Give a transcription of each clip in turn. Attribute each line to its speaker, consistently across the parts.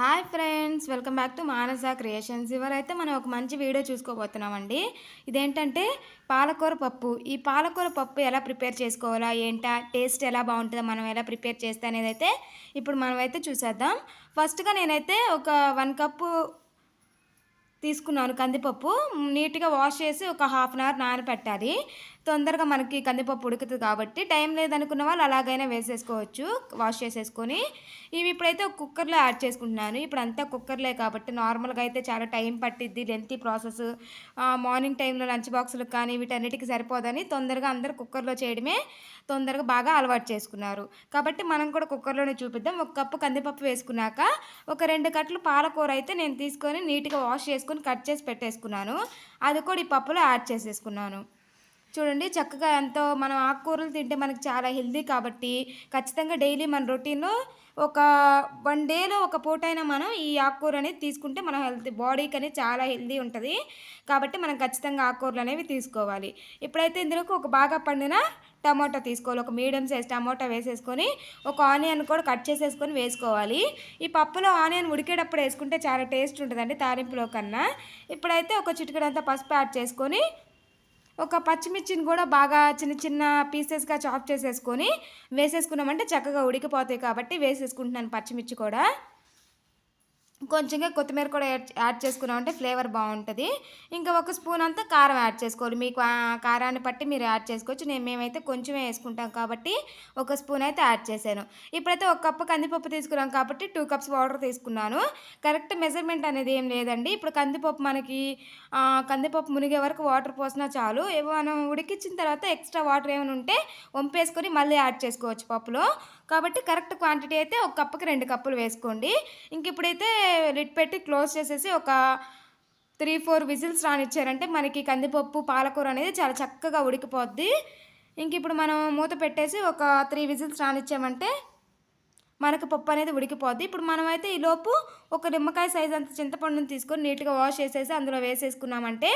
Speaker 1: Hi friends welcome back to Manasa creations. ఇవరైతే మనం ఒక మంచి వీడియో చూసుకోబోతున్నామండి. ఇదేంటంటే పాలకూర పప్పు. ఈ పాలకూర పప్పు ఎలా ప్రిపేర్ చేసుకోవాలా ఏంటా టేస్ట్ ఎలా బాగుంటుందో మనం ఎలా ప్రిపేర్ చేస్తే అనేది అయితే ఇప్పుడు మనమైతే చూసేద్దాం. ఫస్ట్గా నేనైతే ఒక వన్ కప్పు తీసుకున్నాను కందిపప్పు. నీట్గా వాష్ చేసి ఒక హాఫ్ అన్ అవర్ నానబెట్టాలి తొందరగా మనకి కందిపప్పు ఉడుకుతుంది కాబట్టి టైం లేదనుకున్న వాళ్ళు అలాగైనా వేసేసుకోవచ్చు వాష్ చేసేసుకొని. ఇవి ఇప్పుడైతే కుక్కర్లో యాడ్ చేసుకుంటున్నాను. ఇప్పుడు అంతా కుక్కర్లే కాబట్టి నార్మల్గా అయితే చాలా టైం పట్టిద్ది లెంతీ ప్రాసెస్. మార్నింగ్ టైంలో లంచ్ బాక్సులకు కానీ వీటన్నిటికి సరిపోదని తొందరగా అందరు కుక్కర్లో చేయడమే తొందరగా బాగా అలవాటు చేసుకున్నారు. కాబట్టి మనం కూడా కుక్కర్లోనే చూపిద్దాం. ఒక కప్పు కందిపప్పు వేసుకున్నాక ఒక రెండు కట్టలు పాలకూర అయితే నేను తీసుకొని నీట్గా వాష్ చేసుకొని కట్ చేసి పెట్టేసుకున్నాను. అది కూడా ఈ పప్పులో యాడ్ చేసేసుకున్నాను. చూడండి చక్కగా ఎంతో మనం ఆకుకూరలు తింటే మనకి చాలా హెల్దీ కాబట్టి ఖచ్చితంగా డైలీ మన రొటీన్లో ఒక వన్ డేలో ఒక పూటైనా మనం ఈ ఆకుకూర అనేది తీసుకుంటే మన హెల్త్ బాడీకి అనేది చాలా హెల్దీ ఉంటుంది. కాబట్టి మనం ఖచ్చితంగా ఆకుకూరలు అనేవి తీసుకోవాలి. ఇప్పుడైతే ఇందులోకి ఒక బాగా పండిన టమాటా తీసుకోవాలి ఒక మీడియం సైజ్ టమాటా వేసేసుకొని ఒక ఆనియన్ కూడా కట్ చేసేసుకొని వేసుకోవాలి. ఈ పప్పులో ఆనియన్ ఉడికేటప్పుడు వేసుకుంటే చాలా టేస్ట్ ఉంటుందండి తాలింపులో కన్నా. ఇప్పుడైతే ఒక చిటికడంతా పసుపు యాడ్ చేసుకొని ఒక పచ్చిమిర్చిని కూడా బాగా చిన్న చిన్న పీసెస్గా చాప్ చేసేసుకొని వేసేసుకున్నామంటే చక్కగా ఉడికిపోతాయి కాబట్టి వేసేసుకుంటున్నాను పచ్చిమిర్చి కూడా. కొంచెంగా కొత్తిమీర కూడా యాడ్ యాడ్ చేసుకున్నామంటే ఫ్లేవర్ బాగుంటుంది. ఇంకా ఒక స్పూన్ అంతా కారం యాడ్ చేసుకోవాలి. మీకు ఆ కారాన్ని బట్టి మీరు యాడ్ చేసుకోవచ్చు. నేను మేమైతే కొంచెమే వేసుకుంటాం కాబట్టి ఒక స్పూన్ అయితే యాడ్ చేశాను. ఇప్పుడైతే ఒక కప్పు కందిపప్పు తీసుకున్నాం కాబట్టి టూ కప్స్ వాటర్ తీసుకున్నాను. కరెక్ట్ మెజర్మెంట్ అనేది ఏం లేదండి. ఇప్పుడు కందిపప్పు మనకి కందిపప్పు మునిగే వరకు వాటర్ పోసినా చాలు. మనం ఉడికించిన తర్వాత ఎక్స్ట్రా వాటర్ ఏమైనా ఉంటే వంపేసుకొని మళ్ళీ యాడ్ చేసుకోవచ్చు పప్పులో. కాబట్టి కరెక్ట్ క్వాంటిటీ అయితే ఒక కప్పుకి రెండు కప్పులు వేసుకోండి. ఇంక ఇప్పుడైతే లిట్ పెట్టి క్లోజ్ చేసేసి ఒక త్రీ ఫోర్ విజిల్స్ రానిచ్చారంటే మనకి కందిపప్పు పాలకూర అనేది చాలా చక్కగా ఉడికిపోద్ది. ఇంక ఇప్పుడు మనం మూత పెట్టేసి ఒక త్రీ విజిల్స్ రానిచ్చామంటే మనకు పప్పు అనేది ఉడికిపోద్ది. ఇప్పుడు మనమైతే ఈలోపు ఒక నిమ్మకాయ సైజ్ అంత చింతపండుని తీసుకొని నీట్గా వాష్ చేసేసి అందులో వేసేసుకున్నామంటే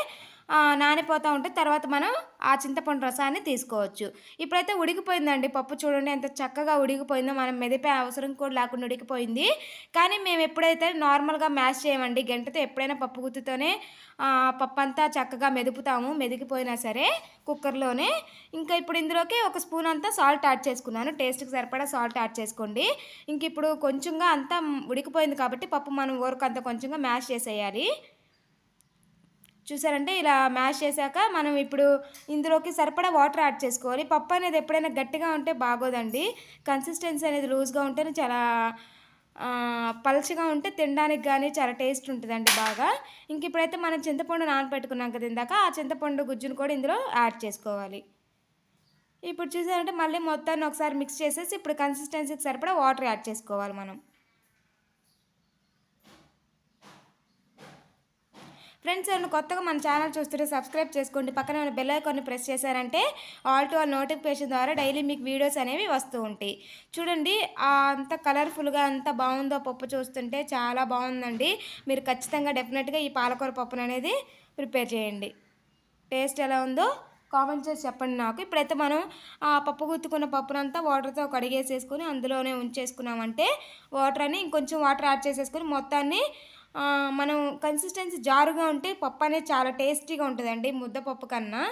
Speaker 1: నానిపోతూ ఉంటే తర్వాత మనం ఆ చింతపండు రసాన్ని తీసుకోవచ్చు. ఇప్పుడైతే ఉడికిపోయిందండి పప్పు చూడండి ఎంత చక్కగా ఉడికిపోయిందో మనం మెదిపే అవసరం కూడా లేకుండా ఉడికిపోయింది. కానీ మేము ఎప్పుడైతే నార్మల్గా మ్యాష్ చేయమండి గంటతో ఎప్పుడైనా పప్పు గుత్తితోనే పప్పు అంతా చక్కగా మెదుపుతాము మెదిగిపోయినా సరే కుక్కర్లోనే. ఇంకా ఇప్పుడు ఇందులోకి ఒక స్పూన్ అంతా సాల్ట్ యాడ్ చేసుకున్నాను. టేస్ట్కి సరిపడా సాల్ట్ యాడ్ చేసుకోండి. ఇంక ఇప్పుడు కొంచెంగా అంతా ఉడికిపోయింది కాబట్టి పప్పు మనం ఊరకు అంతా కొంచెంగా మ్యాష్ చేసేయాలి. చూసారంటే ఇలా మ్యాష్ చేశాక మనం ఇప్పుడు ఇందులోకి సరిపడా వాటర్ యాడ్ చేసుకోవాలి. పప్పు అనేది ఎప్పుడైనా గట్టిగా ఉంటే బాగోదండి. కన్సిస్టెన్సీ అనేది లూజ్గా ఉంటేనే చాలా పలుచగా ఉంటే తినడానికి కానీ చాలా టేస్ట్ ఉంటుందండి బాగా. ఇంక ఇప్పుడైతే మనం చింతపండు నానబెట్టుకున్నాం కదా ఇందాక ఆ చింతపండు గుజ్జును కూడా ఇందులో యాడ్ చేసుకోవాలి. ఇప్పుడు చూసారంటే మళ్ళీ మొత్తాన్ని ఒకసారి మిక్స్ చేసేసి ఇప్పుడు కన్సిస్టెన్సీకి సరిపడా వాటర్ యాడ్ చేసుకోవాలి మనం. ఫ్రెండ్స్ ఎవరైనా కొత్తగా మన ఛానల్ చూస్తుంటే సబ్స్క్రైబ్ చేసుకోండి. పక్కన ఉన్న బెల్ ఐకాన్ని ప్రెస్ చేశారంటే ఆల్ టు ఆల్ నోటిఫికేషన్ ద్వారా డైలీ మీకు వీడియోస్ అనేవి వస్తూ ఉంటాయి. చూడండి అంత కలర్ఫుల్గా అంత బాగుందో పప్పు చూస్తుంటే చాలా బాగుందండి. మీరు ఖచ్చితంగా డెఫినెట్గా ఈ పాలకూర పప్పును అనేది ప్రిపేర్ చేయండి. టేస్ట్ ఎలా ఉందో కామెంట్ చేసి చెప్పండి నాకు. ఇప్పుడైతే మనం ఆ పప్పు గుత్తుకున్న పప్పునంతా వాటర్తో కడిగేసేసుకొని అందులోనే ఉంచేసుకున్నామంటే వాటర్ అని ఇంకొంచెం వాటర్ యాడ్ చేసేసుకొని మొత్తాన్ని మనం కన్సిస్టెన్సీ జారుగా ఉంటే పప్పు అనేది చాలా టేస్టీగా ఉంటుందండి ముద్దపప్పు కన్నా.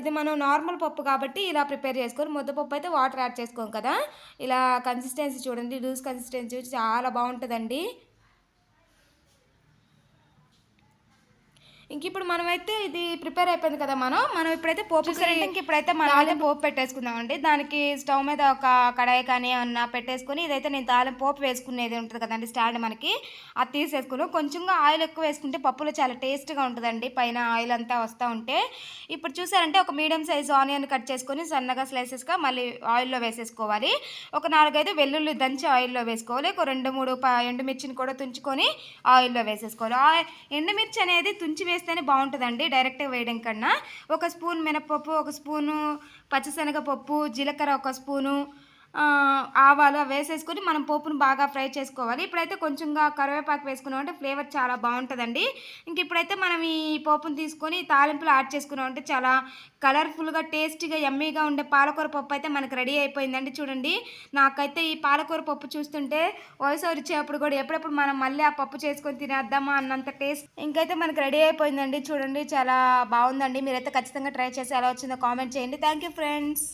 Speaker 1: ఇది మనం నార్మల్ పప్పు కాబట్టి ఇలా ప్రిపేర్ చేసుకొని ముద్దపప్పు అయితే వాటర్ యాడ్ చేసుకోం కదా. ఇలా కన్సిస్టెన్సీ చూడండి లూజ్ కన్సిస్టెన్సీ చాలా బాగుంటుందండి. ఇంక ఇప్పుడు మనమైతే ఇది ప్రిపేర్ అయిపోయింది కదా మనం మనం ఇప్పుడైతే పోపు ఇంక ఇప్పుడైతే మనం అయితే పోపు పెట్టేసుకుందామండి. దానికి స్టవ్ మీద ఒక కడాయి కానీ ఏమన్నా పెట్టేసుకుని ఇదైతే నేను తాలిం పోపు వేసుకునేది ఉంటుంది కదండి స్టాండ్ మనకి. అది తీసేసుకుని కొంచెంగా ఆయిల్ ఎక్కువ వేసుకుంటే పప్పులో చాలా టేస్ట్గా ఉంటుందండి పైన ఆయిల్ అంతా వస్తూ ఉంటే. ఇప్పుడు చూసారంటే ఒక మీడియం సైజ్ ఆనియన్ కట్ చేసుకొని సన్నగా స్లైసెస్గా మళ్ళీ ఆయిల్లో వేసేసుకోవాలి. ఒక నాలుగైదు వెల్లుల్లి దంచి ఆయిల్లో వేసుకోవాలి. ఒక రెండు మూడు ఎండుమిర్చిని కూడా తుంచుకొని ఆయిల్లో వేసేసుకోవాలి. ఎండుమిర్చి అనేది తుంచి వేస్తేనే బాగుంటుందండి డైరెక్ట్గా వేయడం కన్నా. ఒక స్పూన్ మినపప్పు ఒక స్పూను పచ్చిశనగపప్పు జీలకర్ర ఒక స్పూను ఆవాలు అవి వేసేసుకొని మనం పోపును బాగా ఫ్రై చేసుకోవాలి. ఇప్పుడైతే కొంచెంగా కరివేపాకు వేసుకున్నాం అంటే ఫ్లేవర్ చాలా బాగుంటుందండి. ఇంక ఇప్పుడైతే మనం ఈ పోపును తీసుకొని తాలింపులు యాడ్ చేసుకున్నాం అంటే చాలా కలర్ఫుల్గా టేస్టీగా ఎమ్మీగా ఉండే పాలకూర పప్పు అయితే మనకు రెడీ అయిపోయిందండి చూడండి. నాకైతే ఈ పాలకూర పప్పు చూస్తుంటే వయసు వచ్చేప్పుడు కూడా ఎప్పుడెప్పుడు మనం మళ్ళీ ఆ పప్పు చేసుకొని తినేద్దామా అన్నంత టేస్ట్ ఇంకైతే మనకు రెడీ అయిపోయిందండి చూడండి. చాలా బాగుందండి. మీరైతే ఖచ్చితంగా ట్రై చేసి ఎలా వచ్చిందో కామెంట్ చేయండి. Thank you friends.